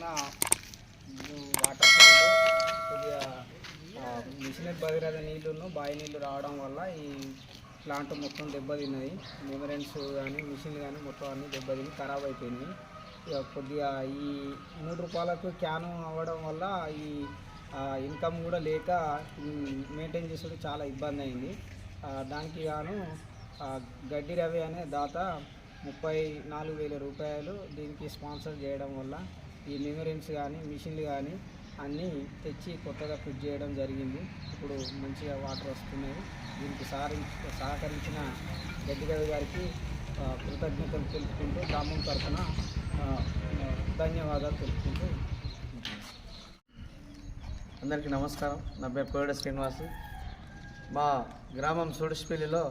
ఉన్న వాటర్ కొద్దిగా మిషనరీ భగీరథ నీళ్ళును బావి నీళ్ళు రావడం వల్ల ఈ ప్లాంట్ మొత్తం దెబ్బతిన్నది మెమరెన్స్ కానీ మిషన్ కానీ మొత్తం అన్ని దెబ్బతిని ఖరాబ్ అయిపోయినాయి. ఇక కొద్దిగా ఈ మూడు రూపాయలకు క్యాను అవ్వడం వల్ల ఈ ఇన్కమ్ కూడా లేక మెయింటైన్ చేసేది చాలా ఇబ్బంది అయింది. దానికి గాను గడ్డి రవి అనే దాత ముప్పై నాలుగు వేల రూపాయలు దీనికి స్పాన్సర్ చేయడం వల్ల ఈ మెమరీన్స్ కానీ మిషన్లు కానీ అన్నీ తెచ్చి కొత్తగా ఫిట్ చేయడం జరిగింది. ఇప్పుడు మంచిగా వాటర్ వస్తున్నాయి. దీనికి సహరి సహకరించిన గడ్డి గారికి కృతజ్ఞతలు తెలుపుకుంటూ గ్రామం తరఫున ధన్యవాదాలు తెలుపుకుంటూ అందరికీ నమస్కారం. నా పేరు కోయడ శ్రీనివాసు. మా గ్రామం సూడిసిపల్లిలో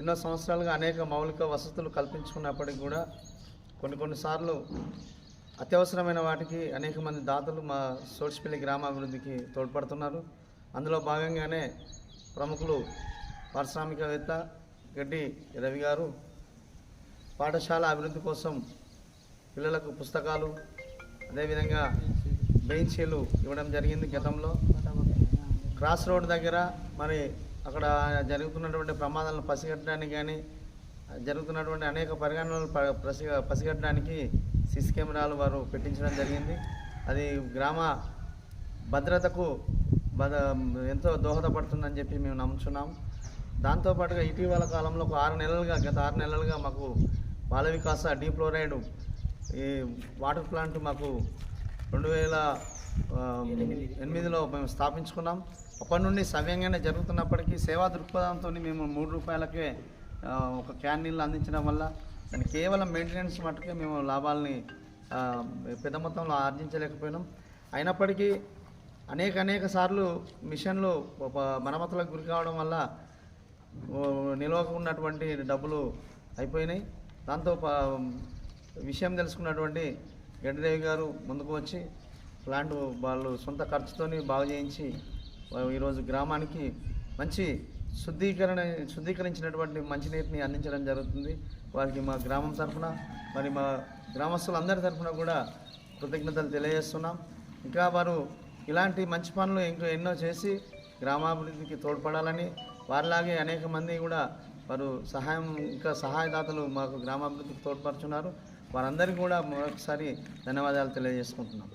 ఎన్నో సంవత్సరాలుగా అనేక మౌలిక వసతులు కల్పించుకున్నప్పటికీ కూడా కొన్ని కొన్నిసార్లు అత్యవసరమైన వాటికి అనేక మంది దాతలు మా సోడిసిపల్లి గ్రామాభివృద్ధికి తోడ్పడుతున్నారు. అందులో భాగంగానే ప్రముఖులు పారిశ్రామికవేత్త గడ్డి రవి గారు పాఠశాల అభివృద్ధి కోసం పిల్లలకు పుస్తకాలు అదేవిధంగా బెంచీలు ఇవ్వడం జరిగింది గతంలో. క్రాస్ రోడ్ దగ్గర మరి అక్కడ జరుగుతున్నటువంటి ప్రమాదాలను పసిగట్టడానికి కానీ జరుగుతున్నటువంటి అనేక పరిగణనలు ప- పసి పసిగట్టడానికి సీసీ కెమెరాలు వారు పెట్టించడం జరిగింది. అది గ్రామ భద్రతకు బద ఎంతో దోహదపడుతుందని చెప్పి మేము నమ్ముచున్నాం. దాంతోపాటుగా ఇటీవల కాలంలో ఒక ఆరు నెలలుగా గత ఆరు నెలలుగా మాకు బాల వికాస డీఫ్లోరైడ్ ఈ వాటర్ ప్లాంట్ మాకు రెండు వేల ఎనిమిదిలో మేము స్థాపించుకున్నాం. అప్పటి నుండి సవ్యంగానే జరుగుతున్నప్పటికీ సేవా దృక్పథంతో మేము మూడు రూపాయలకే ఒక క్యాన్ నీళ్ళు అందించడం వల్ల దాన్ని కేవలం మెయింటెనెన్స్ మట్టుకే మేము లాభాలని పెద్ద మొత్తంలో ఆర్జించలేకపోయినాం. అయినప్పటికీ అనేక అనేక సార్లు మిషన్లు మరమ్మతులకు గురి కావడం వల్ల నిల్వకు ఉన్నటువంటి డబ్బులు అయిపోయినాయి. దాంతో విషయం తెలుసుకున్నటువంటి గడ్డిదేవి గారు ముందుకు వచ్చి ప్లాంట్ వాళ్ళు సొంత ఖర్చుతోని బాగు చేయించి ఈరోజు గ్రామానికి మంచి శుద్ధీకరణ శుద్ధీకరించినటువంటి మంచినీటిని అందించడం జరుగుతుంది. వారికి మా గ్రామం తరఫున మరి మా గ్రామస్తులందరి తరఫున కూడా కృతజ్ఞతలు తెలియజేస్తున్నాం. ఇంకా వారు ఇలాంటి మంచి పనులు ఇంకా ఎన్నో చేసి గ్రామాభివృద్ధికి తోడ్పడాలని వారిలాగే అనేక మంది కూడా వారు సహాయం ఇంకా సహాయదాతలు మాకు గ్రామాభివృద్ధికి తోడ్పడుతున్నారు. వారందరికీ కూడా మరొకసారి ధన్యవాదాలు తెలియజేసుకుంటున్నాం.